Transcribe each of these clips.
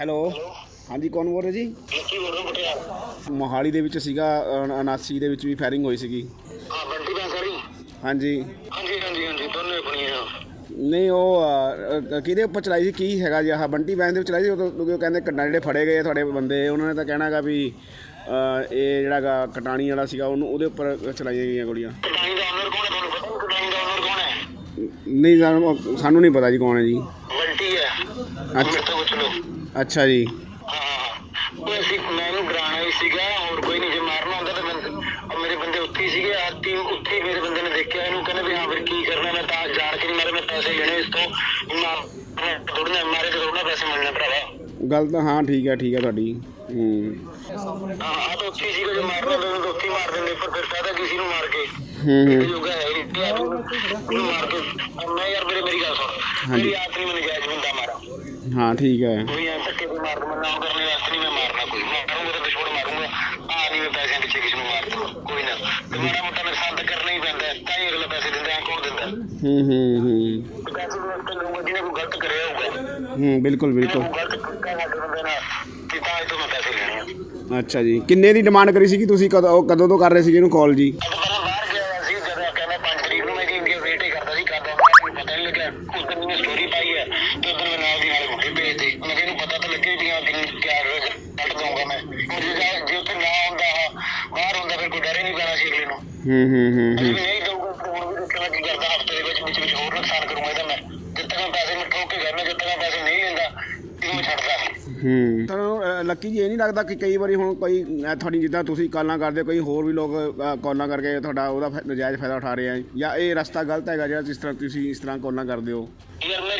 Hello. ਹਾਂਜੀ ਕੌਣ ਬੋਲ ਰਹੇ ਜੀ? ਲੱਕੀ ਬੋਲ ਰਿਹਾ ਪਟਿਆਲਾ ਮੋਹਾਲੀ ਦੇ ਵਿੱਚ ਸੀਗਾ ਅ, 79 ਦੇ ਵਿੱਚ ਵੀ ਫਾਇਰਿੰਗ ਹੋਈ ਸੀਗੀ। ਹਾਂ ਬੰਟੀ ਹਾਂਜੀ। ਹਾਂਜੀ ਹਾਂਜੀ ਹਾਂਜੀ ਦੋਨੇ ਆਪਣੀਆਂ। ਨਹੀਂ ਉਹ ਅ, ਅ, ਕਿਹਦੇ ਉੱਪਰ ਚਲਾਈ ਸੀ ਕੀ ਹੈਗਾ ਜੀ? ਆਹ ਬੰਟੀ ਵੈਨ ਦੇ ਵਿੱਚ ਚਲਾਈ ਸੀ ਉਦੋਂ ਉਹ ਕਹਿੰਦੇ ਕੰਡਾ ਜਿਹੜੇ ਫੜੇ ਗਏ ਆ ਤੁਹਾਡੇ ਬੰਦੇ ਉਹਨਾਂ ਨੇ ਤਾਂ ਕਹਿਣਾਗਾ ਵੀ ਅ, ਇਹ ਜਿਹੜਾ ਗਾ ਕਟਾਣੀ ਵਾਲਾ ਸੀਗਾ ਉਹਨੂੰ ਉਹਦੇ ਉੱਪਰ ਚਲਾਈਆਂ ਗਈਆਂ ਗੋਲੀਆਂ। ਕਟਾਈ ਦਾ ਓਨਰ ਕੌਣ ਹੈ ਤੁਹਾਨੂੰ ਪਤਾ? ਕਟਾਈ ਦਾ ਓਨਰ ਕੌਣ ਹੈ? ਨਹੀਂ ਸਾਨੂੰ ਸਾਨੂੰ ਨਹੀਂ ਪਤਾ ਜੀ ਕੌਣ ਹੈ ਜੀ। ਬੰਟੀ ਹੈ। ਅੱਛਾ। ਮੇਰੇ ਤੋਂ ਪੁੱਛ ਲਓ। ਅੱਛਾ ਜੀ। ਹਾਂ। ਉਹ ਅਸੀਂ ਮੈਨੂੰ ਗਰਾਣਾ ਹੀ ਸੀਗਾ ਹੋਰ ਕੋਈ ਨਹੀਂ ਜੇ ਮਾਰਨਾ ਹੁੰਦਾ ਤਾਂ ਮੈਂ ਮੇਰੇ ਬੰਦੇ ਉੱਥੇ ਹੀ ਸੀਗੇ ਆਤੀ ਉੱਥੇ ਹੀ ਮੇਰੇ ਬੰਦੇ ਨੇ ਦੇਖਿਆ ਇਹਨੂੰ ਕਹਿੰਦੇ ਵੀ ਹਾਂ ਫਿਰ ਕੀ ਕਰਨਾ ਮੈਂ ਤਾਂ ਜਾਣ ਕੇ ਨਹੀਂ ਮਾਰੇ ਮੈਂ ਪੈਸੇ ਲੈਣੇ ਇਸ ਤੋਂ। ਮਾਰ ਥੋੜਨਾ ਮਾਰੇ ਤੇ ਥੋੜਨਾ ਪੈਸੇ ਮਿਲਣੇ ਭਰਾਵਾ। ਗੱਲ ਤਾਂ ਹਾਂ ਠੀਕ ਹੈ ਠੀਕ ਹੈ ਤੁਹਾਡੀ। ਹੂੰ। ਹਾਂ ਆ ਤਾਂ ਉੱਥੇ ਸੀਗਾ ਜੇ ਮਾਰਨਾ ਤਾਂ ਉੱਥੇ ਹੀ ਮਾਰ ਦਿੰਦੇ ਪਰ ਫਿਰ ਫਾਇਦਾ ਕਿਸੇ ਨੂੰ ਮਾਰ ਕੇ? ਹੂੰ ਹੂੰ। ਯੋਗਾ ਹੈ ਨਹੀਂ ਮਾਰ ਕੇ ਮੈਂ ਯਾਰ ਮੇਰੇ ਮੇਰੀ ਗੱਲ ਸੁਣ। ਮੇਰੀ ਨਹੀਂ ਮੈਨੂੰ ਜਾਇਜ਼ ਬੰਦਾ ਮਾਰਾ। ਹਾਂ ਠੀਕ ਹੈ। ਵੀ ਐ ਧੱਕੇ ਤੇ ਮਾਰ ਦੂੰਗਾ ਨਾ ਕਰਨੇ ਵਾਸਤੇ ਨਹੀਂ ਮੈਂ ਮਾਰਨਾ ਕੋਈ। ਮਾਰੂੰਗਾ ਤਾਂ ਦੁਸ਼ਮਣ ਮਾਰੂੰਗਾ ਆ ਨਹੀਂ ਮੈਂ ਪੈਸਿਆਂ ਪਿੱਛੇ ਕਿਸੇ ਨੂੰ ਮਾਰ ਦੂੰਗਾ ਕੋਈ ਨਾ। ਤੇ ਮਾੜਾ ਮੋਟਾ ਨੁਕਸਾਨ ਤਾਂ ਕਰਨਾ ਹੀ ਪੈਂਦਾ ਹੈ, ਤਾਂ ਹੀ ਅਗਲਾ ਪੈਸੇ ਦਿੰਦਾ ਹੈ ਕੌਣ ਦਿੰਦਾ? ਹੈ? ਹੂੰ ਹੂੰ। ਹੂੰ ਤੇ ਪੈਸੇ ਨੂੰ ਤੇ ਲਊਂਗਾ ਜਿਹਨੇ ਕੋਈ ਗਲਤ ਕਰਿਆ ਹੋਊਗਾ। ਹੂੰ ਬਿਲਕੁਲ ਬਿਲਕੁਲ। ਜਿਹਨੇ ਕੋਈ ਗਲਤ ਕੀਤਾ ਸਾਡੇ ਬੰਦੇ ਨਾਲ ਕਿ ਤਾਂ ਇਹ ਤੋਂ ਮੈਂ ਪੈਸੇ ਲੈਣੇ ਆ। ਅੱਛਾ ਜੀ ਕਿੰਨੇ ਦੀ ਡਿਮਾਂਡ ਕਰੀ ਸੀਗੀ ਤੁਸੀਂ ਕਦੋਂ ਉਹ ਕਦੋਂ ਤੋਂ ਕਰ ਰਹੇ ਸੀਗੇ ਇਹਨੂੰ ਕਾਲ ਜੀ? ਲੱਗੇ ਵੀ ਹਾਂ ਤਿਆਰ ਹੋ ਕੱਢ ਦਊਂਗਾ ਮੈਂ। ਹੁਣ ਜੇ ਜਾ- ਜੇ ਉੱਥੇ ਨਾ ਹੁੰਦਾ ਆਹ, ਬਾਹਰ ਹੁੰਦਾ ਫਿਰ ਕੋਈ ਡਰ ਹੀ ਨਹੀਂ ਪੈਣਾ ਸੀ ਅਗਲੇ ਨੂੰ। ਹੂੰ ਹੂੰ ਹੂੰ ਜੇ ਹੂੰ। ਨਹੀਂ ਦਊਗਾ ਤਾਂ ਹੁਣ ਵੀ ਦੇਖਣਾ ਕੀ ਕਰਦਾ ਹਫ਼ਤੇ ਦੇ ਵਿੱਚ ਵਿੱਚ ਵਿੱਚ ਹੋਰ ਨੁਕਸਾਨ ਕਰੂੰਗਾ ਇਹਦਾ ਮੈਂ। ਜਦ ਤੱਕ ਮੈਂ ਪੈਸੇ ਮੈਂ ਠੋਕ ਕੇ ਕਰਨਾ ਜਦ ਤੱਕ ਮੈਂ ਪੈਸੇ ਨਹੀਂ ਲੈਂਦਾ ਇਹਨੂੰ ਮੈਂ ਛੱਡਦਾ ਹੂੰ। ਤੁਹਾਨੂੰ ਅ, ਲੱਕੀ ਜੀ ਇਹ ਨਹੀਂ ਲੱਗਦਾ ਕਿ ਕਈ ਵਾਰੀ ਹੁਣ ਕੋਈ ਅ, ਤੁਹਾਡੀ ਜਿੱਦਾਂ ਤੁਸੀਂ ਕਾਲਾਂ ਕਰਦੇ ਹੋ, ਕਈ ਹੋਰ ਵੀ ਲੋਕ ਅ, ਕਾਲਾਂ ਕਰਕੇ ਤੁਹਾਡਾ ਉਹਦਾ ਫਾ- ਨਜਾਇਜ਼ ਫਾਇਦਾ ਉਠਾ ਰਹੇ ਆ? ਜਾਂ ਇਹ ਰਸਤਾ ਗਲਤ ਹੈਗਾ ਜਿਹੜਾ ਜਿਸ ਤਰ੍ਹਾਂ ਤੁਸੀਂ ਇਸ ਤਰ੍ਹਾਂ ਕਾਲਾਂ ਕਰਦੇ ਹੋ? ਯਾਰ ਹੁਣ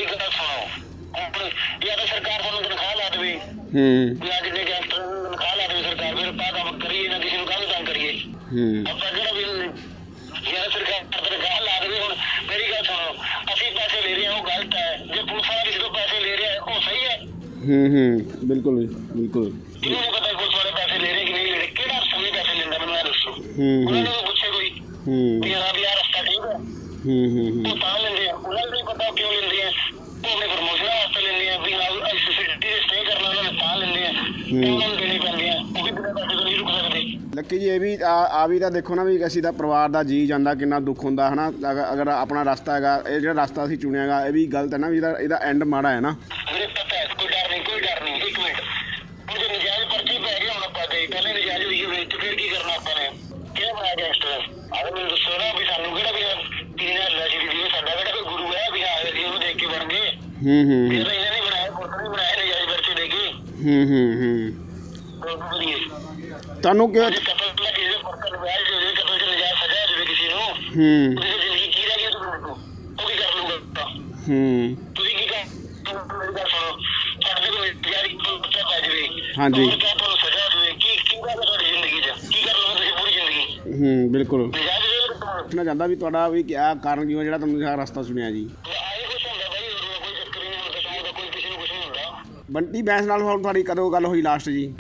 ਜਾਂ ਤਾਂ ਸਰਕਾਰ ਸਾਨੂੰ ਤਨਖਾਹ ਲਾ ਦੇਵੇ। ਹੂੰ। ਅੱਜ ਦੇ ਗੈਂਗਸਟਰ ਨੂੰ ਤਨਖਾਹ ਲਾ ਦੇਵੇ ਸਰਕਾਰ ਫਿਰ ਆਪਾਂ ਕੰਮ ਕਰੀਏ ਨਾ ਕਿਸੇ ਨੂੰ ਕਾਹਨੂੰ ਤੰਗ ਕਰੀਏ। ਹੂੰ। ਆਪਾਂ ਕਿਹੜਾ ਵੀ ਯਾਰ ਸਰਕਾਰ ਤਨਖਾਹ ਲਾ ਦੇਵੇ ਹੁਣ ਮੇਰੀ ਗੱਲ ਸੁਣੋ ਅਸੀਂ ਪੈਸੇ ਲੈ ਰਹੇ ਹਾਂ ਉਹ ਗਲਤ ਹੈ। ਜੇ ਪੁਲਿਸ ਵਾਲਾ ਕਿਸੇ ਤੋਂ ਪੈਸੇ ਲੈ ਰਿਹਾ ਉਹ ਸਹੀ ਹੈ। ਹੂੰ ਹੂੰ ਬਿਲਕੁਲ ਬਿਲਕੁਲ। ਕਿਹਨੂੰ ਪਤਾ ਪੁਲਿਸ ਵਾਲੇ ਪੈਸੇ ਲੈ ਰਹੇ ਕਿ ਨਹੀਂ ਲੈ ਰਹੇ ਕਿਹੜਾ ਨਹੀਂ ਪੈਸੇ ਲੈਂਦਾ ਮੈਨੂੰ ਇਹ ਦੱਸੋ। ਹੂੰ ਉਹਨਾਂ ਨੂੰ ਪੁੱਛੇ ਕੋਈ ਹੂੰ ਵੀ ਆਹ ਰਸਤਾ ਠੀਕ ਹੈ। ਹੂੰ ਹੂੰ ਹੂੰ। ਉਹ ਤਾਂ ਲੈਂਦੇ ਆ ਉਹਨਾਂ ਨੂੰ ਨਹੀਂ ਪਤਾ ਉਹ ਕਿਉਂ ਲੈਂਦੇ ਆ ਉਹ ਆਪਣੇ ਪ੍ਰਮੋਸ਼ਨ ਵਾਸਤੇ ਲੈਂਦੇ ਆ ਵੀ ਹਾਂ ਅਸੀਂ ਸਿਟੀ ਦੇ ਸਟੇ ਕਰਨਾ ਉਹਨਾਂ ਨੇ ਤਾਂ ਲੈਂਦੇ ਆ ਤੇ ਉਹਨਾਂ ਨੂੰ ਦੇਣੇ ਪੈਂਦੇ ਆ ਉਹ ਵੀ ਬਿਨਾਂ ਪੈਸੇ ਤੋਂ ਨਹੀਂ ਰੁਕ ਸਕਦੇ ਲੱਕੀ ਜੀ ਇਹ ਵੀ ਆ ਆ ਵੀ ਤਾਂ ਦੇਖੋ ਨਾ ਵੀ ਅਸੀਂ ਦਾ ਪਰਿਵਾਰ ਦਾ ਜੀ ਜਾਂਦਾ ਕਿੰਨਾ ਦੁੱਖ ਹੁੰਦਾ ਹਨਾ? ਅਗਰ- ਅਗਰ ਆਪਣਾ ਰਸਤਾ ਹੈਗਾ ਇਹ ਜਿਹੜਾ ਰਸਤਾ ਅਸੀਂ ਚੁਣਿਆਗਾ ਇਹ ਵੀ ਗਲਤ ਹੈ ਨਾ ਵੀ ਇਹਦਾ ਇਹਦਾ ਐਂਡ ਮਾੜਾ ਹੈ ਨਾ? ਮੇਰੇ ਪਤਾ ਹੈ ਕੋਈ ਡਰ ਨਹੀਂ ਕੋਈ ਡਰ ਨਹੀਂ ਇੱਕ ਮਿੰਟ। ਹੁਣ ਜੇ ਨਜਾਇਜ਼ ਪਰਚੇ ਪੈ ਗਏ ਹੁਣ ਆਪਾਂ ਦੇ ਪਹਿਲੇ ਨਜਾਇਜ਼ ਹੋਈ ਹੋਵੇ ਤੇ ਫਿਰ ਕੀ ਕਰਨਾ ਆਪਾਂ ਨੇ? ਕਿਹੜਾ ਬਣਾਇਆ ਗੈਂਗਸਟਰ ਆਹ ਮੈਨੂੰ ਦੱਸੋ ਨਾ ਵੀ ਸਾਨੂੰ ਕਿਹੜਾ ਵੀ ਤੀਨ ਹਜ਼ਾਰ ਜੀ ਦੀ ਸਾਡਾ ਕਿਹੜਾ ਕੋਈ ਗੁਰੂ ਹੈ? ਵੀ ਹਾਂ ਅਸੀਂ ਉਹਨੂੰ ਦੇਖ ਕੇ ਬਣ ਗਏ। ਹੂੰ ਹੂੰ ਇਹ ਤਾਂ ਇਹਨਾਂ ਨੇ ਬਣਾਇਆ ਪੁੱਤ ਨੇ ਬਣਾਇਆ ਨਜਾਇਜ਼ ਪਰਚੇ ਦੇ ਕੇ ਹੂੰ ਹੂੰ ਹੂੰ। ਕੀ ਤੁਹਾਨੂੰ ਕਿਉਂ ਹੋ ਹੋ। ਕੀ ਹੂੰ ਹਾਂਜੀ। ਬਿਲਕੁਲ। ਪੁੱਛਣਾ ਚਾਹੁੰਦਾ ਵੀ ਤੁਹਾਡਾ ਵੀ ਕਿਆ ਕਾਰਨ ਕੀ ਹੋਇਆ ਜਿਹੜਾ ਤੁਹਾਨੂੰ ਇਹ ਰਸਤਾ ਚੁਣਿਆ ਜੀ ਆਏ ਕੁਛ ਹੁੰਦਾ ਬਾਈ ਹੋਰ ਕੋਈ ਚੱਕਰ ਹੀ ਨਹੀਂ ਹੁੰਦਾ ਕਿਸੇ ਦਾ ਕੋਈ ਕਿਸੇ ਨੂੰ ਕੁਛ ਨਹੀਂ ਹੁੰਦਾ ਬੰਟੀ ਬੈਂਸ ਨਾਲ ਹੁਣ ਤੁਹਾਡੀ ਕਦੋਂ ਗੱਲ ਹੋਈ ਲਾਸਟ ਜੀ?